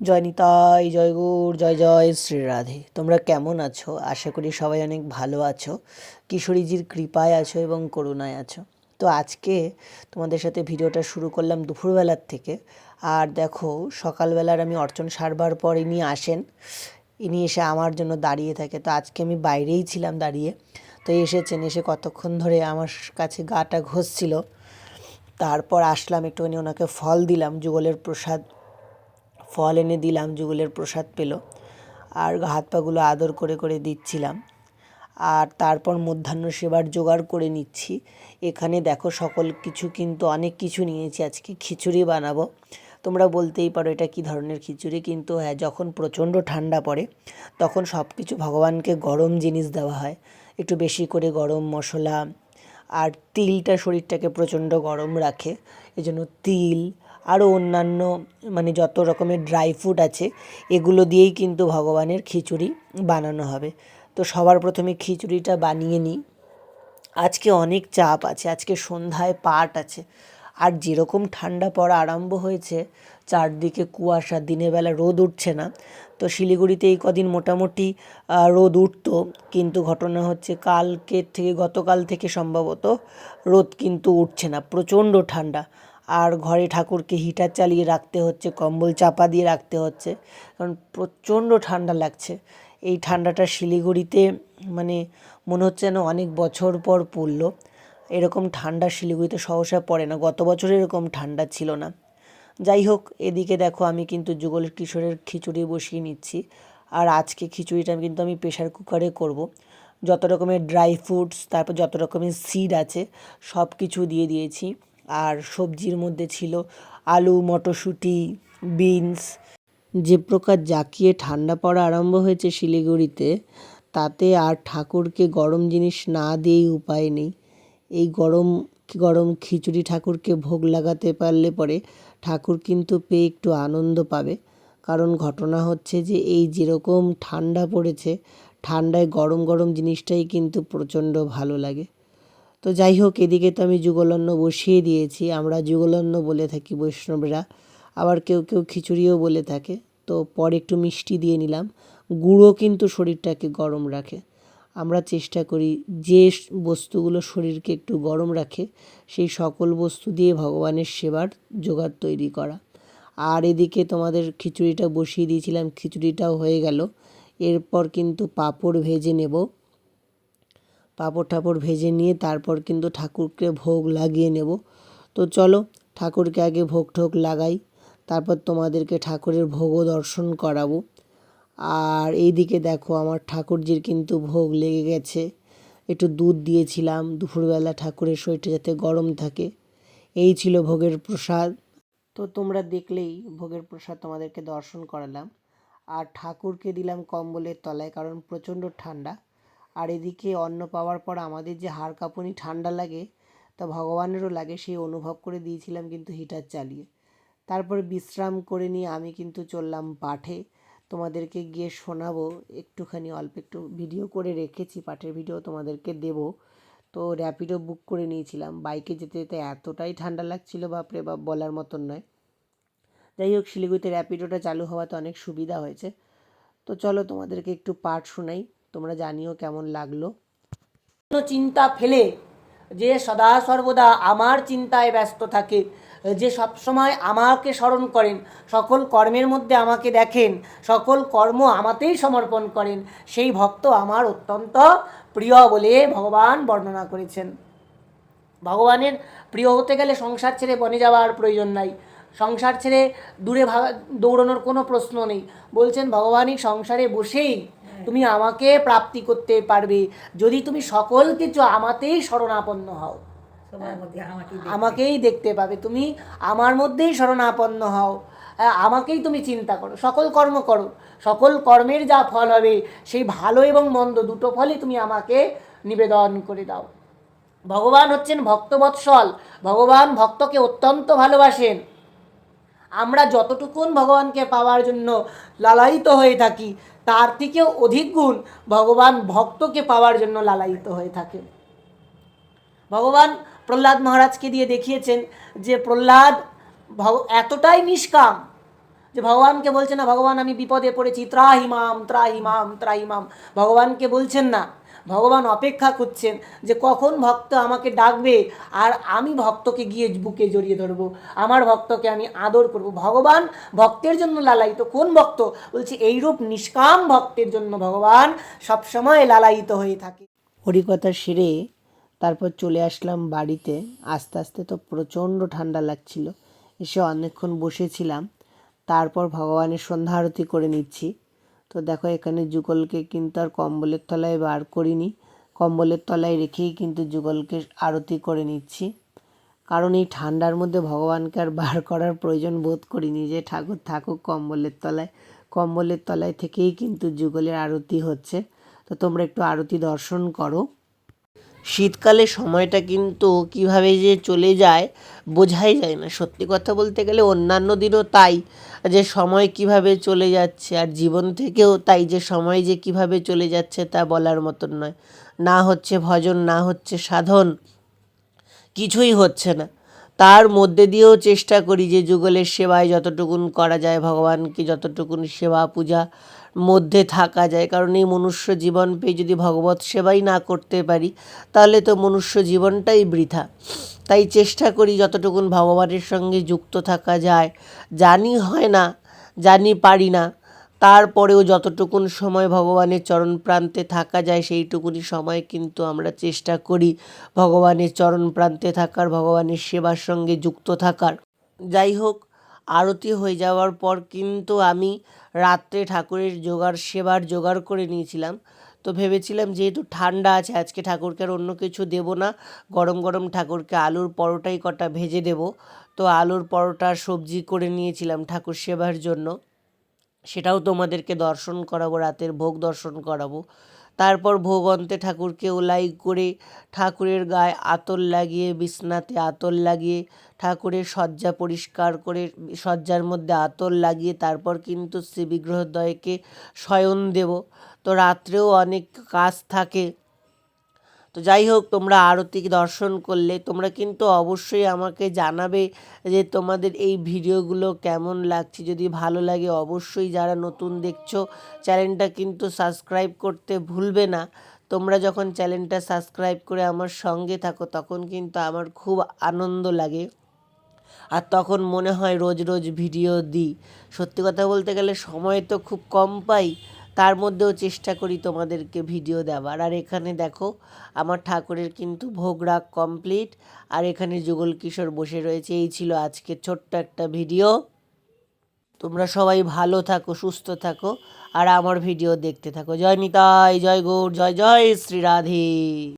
জয় নিতাই, জয় গৌর, জয় জয় শ্রী রাধে। তোমরা কেমন আছো? আশা করি সবাই অনেক ভালো আছো। কিশোরীজির কৃপায় আছো এবং করুণায় আছো। তো আজকে তোমাদের সাথে ভিডিওটা শুরু করলাম দুপুরবেলার থেকে। আর দেখো, সকালবেলার আমি অর্চন সারবার পর ইনি আসেন। ইনি এসে আমার জন্য দাঁড়িয়ে থাকে। তো আজকে আমি বাইরেই ছিলাম দাঁড়িয়ে। তো এসেছেন, এসে কতক্ষণ ধরে আমার কাছে গাটা ঘষছিল। তারপর আসলাম, একটুখানি ওনাকে ফল দিলাম, যুগলের প্রসাদ ফল এনে দিলাম, যুগলের প্রসাদ পেল। আর হাত পাগুলো আদর করে করে দিচ্ছিলাম। আর তারপর মধ্যাহ্ন সেবার জোগাড় করে নিচ্ছি। এখানে দেখো সকল কিছু কিন্তু, অনেক কিছু নিয়েছি। আজকে খিচুড়ি বানাবো। তোমরা বলতেই পারো এটা কী ধরনের খিচুড়ি, কিন্তু হ্যাঁ যখন প্রচণ্ড ঠান্ডা পড়ে, তখন সব কিছু ভগবানকে গরম জিনিস দেওয়া হয়। একটু বেশি করে গরম মশলা। আর তিলটা শরীরটাকে প্রচণ্ড গরম রাখে। এজন্য তিল আরও অন্যান্য মানে যত রকমের ড্রাই ফ্রুট আছে, এগুলো দিয়েই কিন্তু ভগবানের খিচুড়ি বানানো হবে। তো সবার প্রথমে খিচুড়িটা বানিয়ে নিই। আজকে অনেক চাপ আছে, আজকে সন্ধ্যায় পাট আছে। আর যেরকম ঠান্ডা পড়া আরম্ভ হয়েছে, চারদিকে কুয়াশা, দিনের বেলা রোদ উঠছে না। তো শিলিগুড়িতে এই কদিন মোটামুটি রোদ উঠতো, কিন্তু ঘটনা হচ্ছে কালকে থেকে, গতকাল থেকে সম্ভবত রোদ কিন্তু উঠছে না, প্রচণ্ড ঠান্ডা। আর ঘরে ঠাকুরকে হিটার চালিয়ে রাখতে হচ্ছে, কম্বল চাপা দিয়ে রাখতে হচ্ছে। কারণ প্রচণ্ড ঠান্ডা লাগছে। এই ঠান্ডাটা শিলিগুড়িতে মানে মনে হচ্ছে যেন অনেক বছর পর পড়ল। এরকম ঠান্ডা শিলিগুড়িতে সহসা পড়ে না। গত বছর এরকম ঠান্ডা ছিল না। যাই হোক, এদিকে দেখো আমি কিন্তু যুগল কিশোরের খিচুড়ি বসিয়ে নিচ্ছি। আর আজকে খিচুড়িটা কিন্তু আমি প্রেশার কুকারে করব। যত রকমের ড্রাই ফ্রুটস তারপর যত রকমের সিড আছে সব কিছু দিয়ে দিয়েছি। আর সবজির মধ্যে ছিল আলু, মটরশুঁটি, বিনস। যে প্রকার জাঁকিয়ে ঠান্ডা পড়া আরম্ভ হয়েছে শিলিগুড়িতে, তাতে আর ঠাকুরকে গরম জিনিস না দিয়েই উপায় নেই। এই গরম গরম খিচুড়ি ঠাকুরকে ভোগ লাগাতে পারলে পরে ঠাকুর কিন্তু পেয়ে একটু আনন্দ পাবে। কারণ ঘটনা হচ্ছে যে এই যেরকম ঠান্ডা পড়েছে, ঠান্ডায় গরম গরম জিনিসটাই কিন্তু প্রচণ্ড ভালো লাগে। তো যাই হোক, এদিকে তো আমি যুগলন্ন বসিয়ে দিয়েছি। আমরা যুগলন্ন বলে থাকি বৈষ্ণবরা, আবার কেউ কেউ খিচুড়িও বলে থাকে। তো পরে একটু মিষ্টি দিয়ে নিলাম। গুঁড়ো কিন্তু শরীরটাকে গরম রাখে। আমরা চেষ্টা করি যে বস্তুগুলো শরীরকে একটু গরম রাখে, সেই সকল বস্তু দিয়ে ভগবানের সেবার জোগাড় তৈরি করা। আর এদিকে তোমাদের খিচুড়িটা বসিয়ে দিয়েছিলাম, খিচুড়িটাও হয়ে গেল। এরপর কিন্তু পাঁপড় ভেজে নেব। পাঁপড় ঠাপড় ভেজে নিয়ে তারপর কিন্তু ঠাকুরকে ভোগ লাগিয়ে নেব। তো চলো, ঠাকুরকে আগে ভোগ ঠোক লাগাই, তারপর তোমাদেরকে ঠাকুরের ভোগও দর্শন করাবো। আর এইদিকে দেখো, আমার ঠাকুরজির কিন্তু ভোগ লেগে গেছে। একটু দুধ দিয়েছিলাম, দুপুরবেলা ঠাকুরের শরীরটা যাতে গরম থাকে। এই ছিল ভোগের প্রসাদ। তো তোমরা দেখলেই ভোগের প্রসাদ তোমাদেরকে দর্শন করালাম। আর ঠাকুরকে দিলাম কম্বলের তলায়, কারণ প্রচণ্ড ঠান্ডা। আর এদিকে অন্ন পাওয়ার পর আমাদের যে হাড় কাঁপুনি ঠান্ডা লাগে, তা ভগবানেরও লাগে, সেই অনুভব করে দিয়েছিলাম কিন্তু হিটার চালিয়ে। তারপরে বিশ্রাম করে নিয়ে আমি কিন্তু চললাম পাঠে। তোমাদেরকে গিয়ে শোনাবো, একটুখানি অল্প একটু ভিডিও করে রেখেছি, পাঠের ভিডিও তোমাদেরকে দেব। তো র্যাপিডো বুক করে নিয়েছিলাম। বাইকে যেতে যেতে এতটাই ঠান্ডা লাগছিল বাপরে বাপ, বলার মতন নয়। যাই হোক, শিলিগুড়িতে র্যাপিডোটা চালু হওয়াতে অনেক সুবিধা হয়েছে। তো চলো তোমাদেরকে একটু পাঠ শোনাই। তোমরা জানিও কেমন লাগল। কোনো চিন্তা ফেলে যে সদা সর্বদা আমার চিন্তায় ব্যস্ত থাকে, যে সবসময় আমাকে স্মরণ করেন, সকল কর্মের মধ্যে আমাকে দেখেন, সকল কর্ম আমাতেই সমর্পণ করেন, সেই ভক্ত আমার অত্যন্ত প্রিয় বলে ভগবান বর্ণনা করেছেন। ভগবানের প্রিয় হতে গেলে সংসার ছেড়ে বনে যাওয়ার প্রয়োজন নাই। সংসার ছেড়ে দূরে দৌড়ানোর কোনো প্রশ্ন নেই। বলছেন, ভগবানই সংসারে বসেই তুমি আমাকে প্রাপ্তি করতে পারবে। যদি তুমি সকল কিছু আমাতেই শরণাপন্ন হও। আমাকে আমাকেই দেখতে পাবে। তুমি আমার মধ্যেই শরণাপন্ন হও। আমাকেই তুমি চিন্তা করো। সকল কর্ম করো। সকল কর্মের যা ফল হবে সেই ভালো এবং মন্দ দুটো ফলই তুমি আমাকে নিবেদন করে দাও। ভগবান হচ্ছেন ভক্তবৎসল। ভগবান ভক্তকে অত্যন্ত ভালোবাসেন। আমরা যতটুকুন ভগবানকে পাওয়ার জন্য লালায়িত হয়ে থাকি তার থেকেও অধিক গুণ ভগবান ভক্তকে পাওয়ার জন্য লালায়িত হয়ে থাকে। ভগবান প্রহ্লাদ মহারাজকে দিয়ে দেখিয়েছেন যে প্রহ্লাদ এতটাই নিষ্কাম যে ভগবানকে বলছে না, ভগবান, আমি বিপদে পড়েছি, ত্রাহিমাম ত্রাহিমাম ত্রাহিমাম। ভগবানকে বলছেন না ভগবান অপেক্ষা করছেন যে কখন ভক্ত আমাকে ডাকবে আর আমি ভক্তকে গিয়ে বুকে জড়িয়ে ধরবো। আমার ভক্তকে আমি আদর করব। ভগবান ভক্তের জন্য লালায়িত। কোন ভক্ত? বলছে, এইরূপ নিষ্কাম ভক্তের জন্য ভগবান সবসময় লালায়িত হয়ে থাকে। হরিকথা সেরে তারপর চলে আসলাম বাড়িতে। আস্তে আস্তে তো প্রচণ্ড ঠান্ডা লাগছিল। এসে অনেকক্ষণ বসেছিলাম। তারপর ভগবানের সন্ধ্যা আরতি করে নিচ্ছি। তো দেখো, এখানে যুগলকে কিন্তু আর কম্বলের তলায় বার করিনি। কম্বলের তলায় রেখেই কিন্তু যুগলকে আরতি করে নিচ্ছি। কারণ এই ঠান্ডার মধ্যে ভগবানকে আর বার করার প্রয়োজন বোধ করিনি যে ঠাকুর থাকুক কম্বলের তলায়। কম্বলের তলায় থেকেই কিন্তু যুগলের আরতি হচ্ছে। তো তোমরা একটু আরতি দর্শন করো। শীতকালে সময়টা কিন্তু কীভাবে যে চলে যায়, বোঝাই যায় না। সত্যি কথা বলতে গেলে অন্যান্য দিনও তাই যে সময় কীভাবে চলে যাচ্ছে আর জীবন থেকেও তাই যে সময় যে কীভাবে চলে যাচ্ছে তা বলার মতন নয়। না হচ্ছে ভজন, না হচ্ছে সাধন, কিছুই হচ্ছে না। তার মধ্যে দিয়েও চেষ্টা করি যে যুগলের সেবায় যতটুকুন করা যায় ভগবানকে, যতটুকুন সেবা পূজা মধ্যে থাকা যায়। কারণ এই মনুষ্য জীবন পেয়ে যদি ভগবত সেবাই না করতে পারি, তাহলে তো মনুষ্য জীবনটাই বৃথা। তাই চেষ্টা করি যতটুকুন ভগবানের সঙ্গে যুক্ত থাকা যায়। জানি হয় না, জানি পারি না, তারপরেও যতটুকুন সময় ভগবানের চরণ প্রান্তে থাকা যায়, সেইটুকুনি সময় কিন্তু আমরা চেষ্টা করি ভগবানের চরণ প্রান্তে থাকার, ভগবানের সেবার সঙ্গে যুক্ত থাকার। যাই হোক, আরতি হয়ে যাওয়ার পর কিন্তু আমি রাত্রে ঠাকুরের জোগাড়, সেবার জোগাড় করে নিয়েছিলাম। তো ভেবেছিলাম যেহেতু ঠান্ডা আছে, আজকে ঠাকুরকে আর অন্য কিছু দেবো না। গরম গরম ঠাকুরকে আলুর পরোটাই কটা ভেজে দেব। তো আলুর পরোটা, সবজি করে নিয়েছিলাম ঠাকুর সেবার জন্য। সেটাও তোমাদেরকে দর্শন করাবো, রাতের ভোগ দর্শন করাবো। তারপর ভোগন্তে ঠাকুরকে ওলাই করে ঠাকুরের গায়ে আতর লাগিয়ে, বিছনাতে আতর লাগিয়ে, ঠাকুরের শয্যা পরিষ্কার করে, শয্যার মধ্যে আতর লাগিয়ে তারপর কিন্তু শ্রী শয়ন দেব। তো রাত্রেও অনেক কাজ থাকে। তো যাই হোক, তোমরা আরতি দর্শন করলে, তোমরা কিন্তু অবশ্যই আমাকে জানাবে যে তোমাদের এই ভিডিওগুলো কেমন লাগছে। যদি ভালো লাগে অবশ্যই যারা নতুন দেখছ, চ্যানেলটা কিন্তু সাবস্ক্রাইব করতে ভুলবে না। তোমরা যখন চ্যানেলটা সাবস্ক্রাইব করে আমার সঙ্গে থাকো, তখন কিন্তু আমার খুব আনন্দ লাগে। আর তখন মনে হয় রোজ রোজ ভিডিও দিই। সত্যি কথা বলতে গেলে সময় তো খুব কম পাই। তার মধ্যেও চেষ্টা করি তোমাদেরকে ভিডিও দেওয়ার। আর এখানে দেখো, আমার ঠাকুরের কিন্তু ভোগ রাগ কমপ্লিট আর এখানে যুগল কিশোর বসে রয়েছে। এই ছিল আজকে ছোট্ট একটা ভিডিও তোমরা সবাই ভালো থাকো, সুস্থ থাকো, আর আমার ভিডিও দেখতে থাকো। জয় নিতাই, জয় গৌর, জয় জয় শ্রী রাধে।